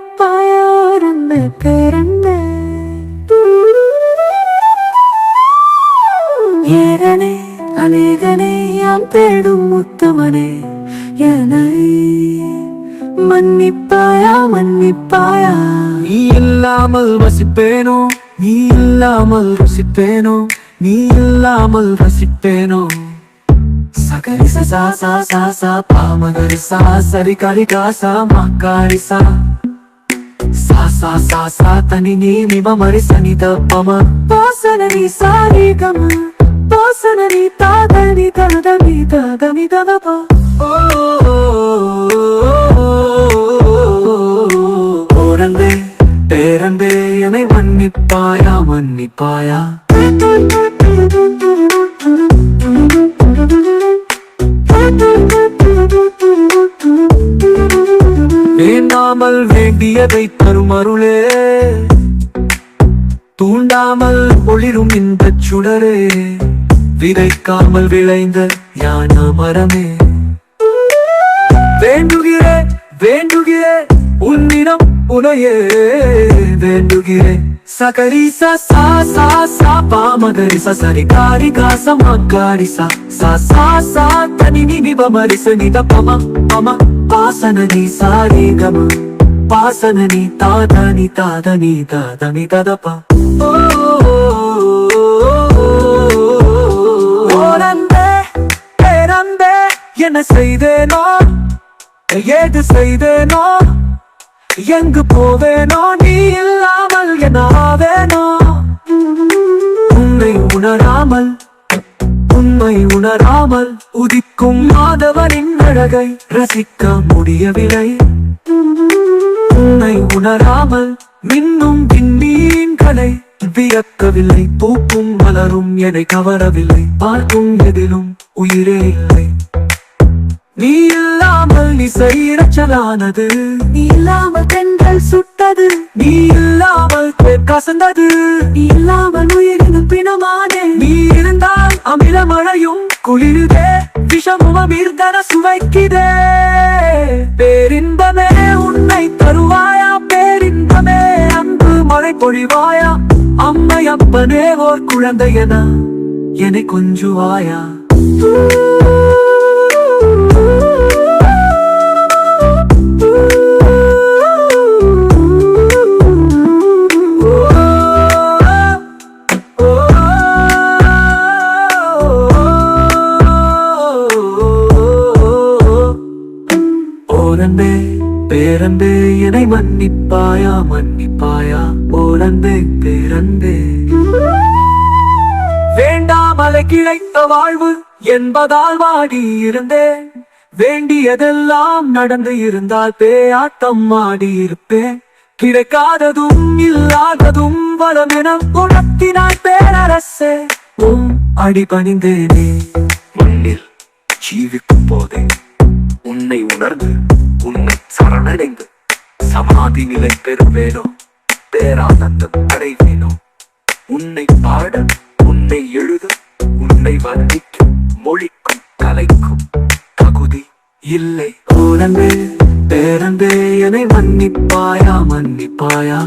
தாய்ப்பாயாருந்து பிறந்த ஏகனே அநேகனே யாம் தேடும் முத்தமனே என மன்னிப்பாயா மன்னிப்பாயா. நீ இல்லாமல் வசிப்பேனோ நீ இல்லாமல் ரசிப்பேனோ நீ இல்லாமல் ரசிப்பேனோ சகரி சசா சா சா சா பாமகரி சா சரி கரி காசா மக்காரி சா சா சா சா சா தனி நீ நிப மரி சனி த பம பாசனரி சாரி கம பாசனரி தாதனி தனதமி ததமி ததபா ஓ ஓரந்தே பேரந்தே என்னை மன்னிப்பாயா மன்னிப்பாயா தூண்டாமல் வேண்டியதை தரும் அருளே தூண்டாமல் ஒளிரும் இந்த சுடரே. விதைக்காமல் விளைந்த ஞான மரமே வேண்டுகிறே வேண்டுகிறே உன்னிடம் உனையே. வேண்டுகிறே சகரி சா சா சா சா பாமகரி ச சரி காரி காச மக்காரி சா சா சா சா தனி நி நிப பம பம பாசன நீ சாரி கம பாசன நீ தாத நீ தாத நீ தாத நீ தாதப்பா. என்ன செய்தேனோ? ஏது செய்தேனோ? எங்கு போவேனோ? நீ இல்லாமல் என்ன ஆவேனோ? உன்னை உணராமல் உண்மை உணராமல் உதிக்கும் மாதவனின் அழகை ரசிக்க முடியவில்லை. உணராமல் மின்னும் விண்மீன்களை வியக்கவில்லை பூக்கும் மலரும் என்னை கவரவில்லை. பார்க்கும் எதிலும் உயிரே இல்லை. நீ இல்லாமல் இசை இரைச்சலானது. நீ இல்லாமல் தென்றல் சுட்டது. நீ இல்லாமல் கசந்தது. நீ இல்லாமல் உயிரினும் பிணமானே. நீ இருந்தால் அமில மழையும் குளிருதே. விஷமும் அமிர்தன சுவைக்குதே. பேரின்பமே உன்னை தருவாயா? பொழிவாயா? அம்மை அப்பனே ஓர் குழந்தையனா? என என்னை கொஞ்சுவாயா? பேரன்பே என்னை மன்னிப்பாயா மன்னிப்பாயா? ஓரந்தே பேரன்பே வேண்டாமலை கிழைத்த வாழ்வு என்பதால் வாடி இருந்தேன் வேண்டியதெல்லாம் நடந்து இருந்தால் பேயாட்டம் ஆடி இருப்பேன் கிடைக்காததும் இல்லாததும் வளமென உணர்த்தினாய் பேரரசே. உம் அடிபணிந்தேனே. மண்ணில் ஜீவிக்கும் போதே உன்னை உணர்ந்து உன்னை சரணடைந்து சமாதி நிலை பெறுவேனோ? பேரானந்தம் அடைவேனோ? உன்னை பாட உன்னை எழுத உன்னை வர்ணிக்கும் மொழிக்கும் கலைக்கும் தகுதி இல்லை. ஓரந்தே பேரந்தே என்னை மன்னிப்பாயா மன்னிப்பாயா?